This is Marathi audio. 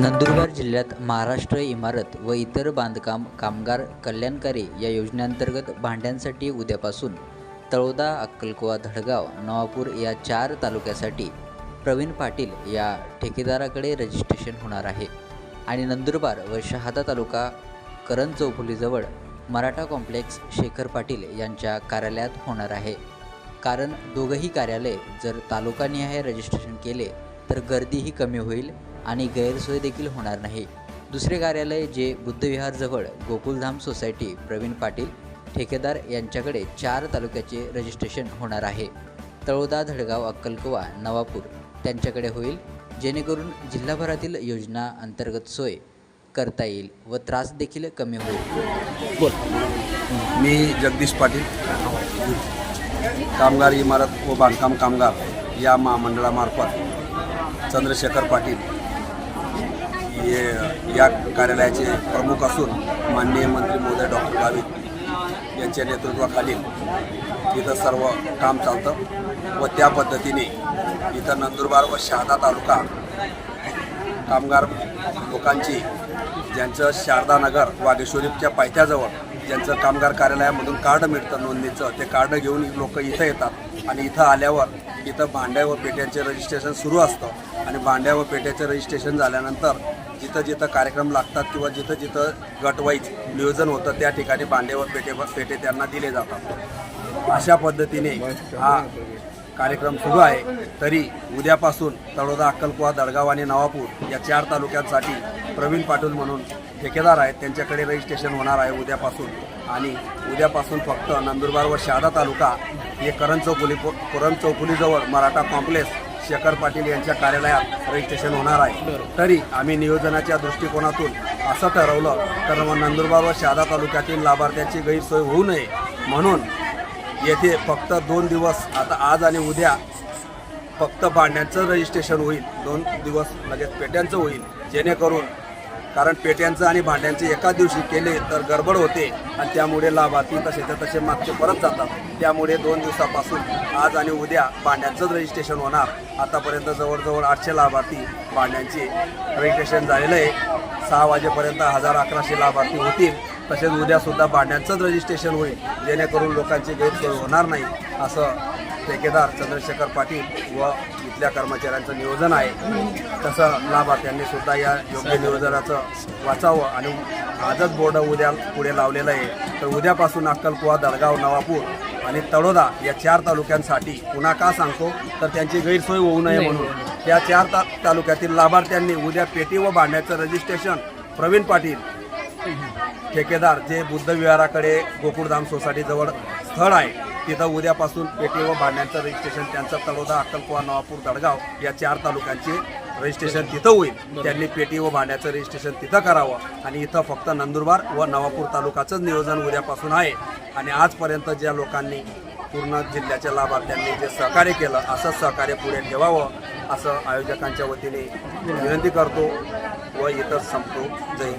नंदुरबार जिल्ह्यात महाराष्ट्र इमारत व इतर बांधकाम कामगार कल्याणकारी या योजनेअंतर्गत भांड्यांसाठी उद्यापासून तळोदा अक्कलकोवा धडगाव नवापूर या चार तालुक्यासाठी प्रवीण पाटील या ठेकेदाराकडे रजिस्ट्रेशन होणार आहे. आणि नंदुरबार व शहादा तालुका करण चौफुलीजवळ मराठा कॉम्प्लेक्स शेखर पाटील यांच्या कार्यालयात होणार आहे. कारण दोघंही कार्यालय जर तालुकानिहाय रजिस्ट्रेशन केले तर गर्दीही कमी होईल आणि गैरसोय देखील होणार नाही. दुसरे कार्यालय जे बुद्धविहारजवळ गोकुलधाम सोसायटी प्रवीण पाटील ठेकेदार यांच्याकडे चार तालुक्याचे रजिस्ट्रेशन होणार आहे. तळोदा धडगाव अक्कलकोवा नवापूर त्यांच्याकडे होईल जेणेकरून जिल्हाभरातील योजना अंतर्गत सोय करता येईल व त्रास देखील कमी होईल. मी जगदीश पाटील. कामगार इमारत व बांधकाम कामगार या महामंडळामार्फत चंद्रशेखर पाटील हे या कार्यालयाचे प्रमुख असून माननीय मंत्री महोदय डॉक्टर गावित यांच्या नेतृत्वाखालील इथं सर्व काम चालतं व त्या पद्धतीने इथं नंदुरबार व शहादा तालुका कामगार लोकांची ज्यांचं शारदानगर वागेश्वरीच्या पायथ्याजवळ ज्यांचं कामगार कार्यालयामधून कार्ड मिळतं नोंदणीचं ते कार्ड घेऊन लोक इथं येतात. आणि इथं आल्यावर इथं भांड्या व पेट्यांचे रजिस्ट्रेशन सुरू असतं. आणि भांड्या व पेट्याचं रजिस्ट्रेशन झाल्यानंतर जिथं जिथं कार्यक्रम लागतात किंवा जिथं जिथं गटवाईज नियोजन होतं त्या ठिकाणी भांडे व पेटे पेटे त्यांना दिले जातात. अशा पद्धतीने हा कार्यक्रम सुरू आहे. तरी उद्यापासून तळोदा अक्कलकुवा दडगाव आणि नवापूर या चार तालुक्यांसाठी प्रवीण पाटील म्हणून ठेकेदार आहेत. त्यांच्याकडे रजिस्ट्रेशन होणार आहे उद्यापासून. आणि उद्यापासून फक्त नंदुरबार व शहादा तालुका हे करण चौफुली करण चौफुलीजवळ मराठा कॉम्प्लेक्स शेखर पाटील यांच्या कार्यालयात रजिस्ट्रेशन होणार आहे. तरी आम्ही नियोजनाच्या दृष्टिकोनातून असं ठरवलं तर मग नंदुरबार व शहादा तालुक्यातील लाभार्थ्यांची गैरसोय होऊ नये. म्हणून येथे फक्त दोन दिवस आता आज आणि उद्या फक्त भांड्यांचं रजिस्ट्रेशन होईल. दोन दिवस लगेच पेट्यांचं होईल. जेणेकरून कारण पेट्यांचं आणि भांड्यांचे एका दिवशी केले तर गडबड होते आणि त्यामुळे लाभार्थी तसे तर तसे मागचे परत जातात. त्यामुळे दोन दिवसापासून आज आणि उद्या भांड्यांचंच रजिस्ट्रेशन होणार. आतापर्यंत जवळजवळ आठशे लाभार्थी भांड्यांचे रजिस्ट्रेशन झालेलं आहे. सहा वाजेपर्यंत हजार अकराशे लाभार्थी होतील. तसेच उद्यासुद्धा भांड्यांचंच रजिस्ट्रेशन होईल. जेणेकरून लोकांची गैरसोय होणार नाही असं ठेकेदार चंद्रशेखर पाटील व इथल्या कर्मचाऱ्यांचं नियोजन आहे. तसं लाभार्थ्यांनी सुद्धा या योग्य नियोजनाचं वाचावं आणि आजच बोर्ड उद्या पुढे लावलेलं आहे. तर उद्यापासून अक्कलकुवा दळगाव नवापूर आणि तळोदा या चार तालुक्यांसाठी पुन्हा का सांगतो? तर त्यांची गैरसोय होऊ नये म्हणून. त्या चार ता तालुक्यातील लाभार्थ्यांनी उद्या पेटी व भांड्याचं रजिस्ट्रेशन प्रवीण पाटील ठेकेदार जे बुद्ध विहाराकडे गोकुळधाम सोसायटीजवळ स्थळ आहे तिथं उद्यापासून पेटी व भांड्यांचं रजिस्ट्रेशन त्यांचं तळोदा अक्कलकुवा नवापूर दडगाव या चार तालुक्यांचे रजिस्ट्रेशन तिथं होईल. त्यांनी पेटी व भांड्याचं रजिस्ट्रेशन तिथं करावं. आणि इथं फक्त नंदुरबार व नवापूर तालुकाचंच नियोजन उद्यापासून आहे. आणि आजपर्यंत ज्या लोकांनी पूर्ण जिल्ह्याच्या लाभार्थ्यांनी जे सहकार्य केलं असं सहकार्य पुढे ठेवावं असं आयोजकांच्या वतीने विनंती करतो व इथं संपतो. जय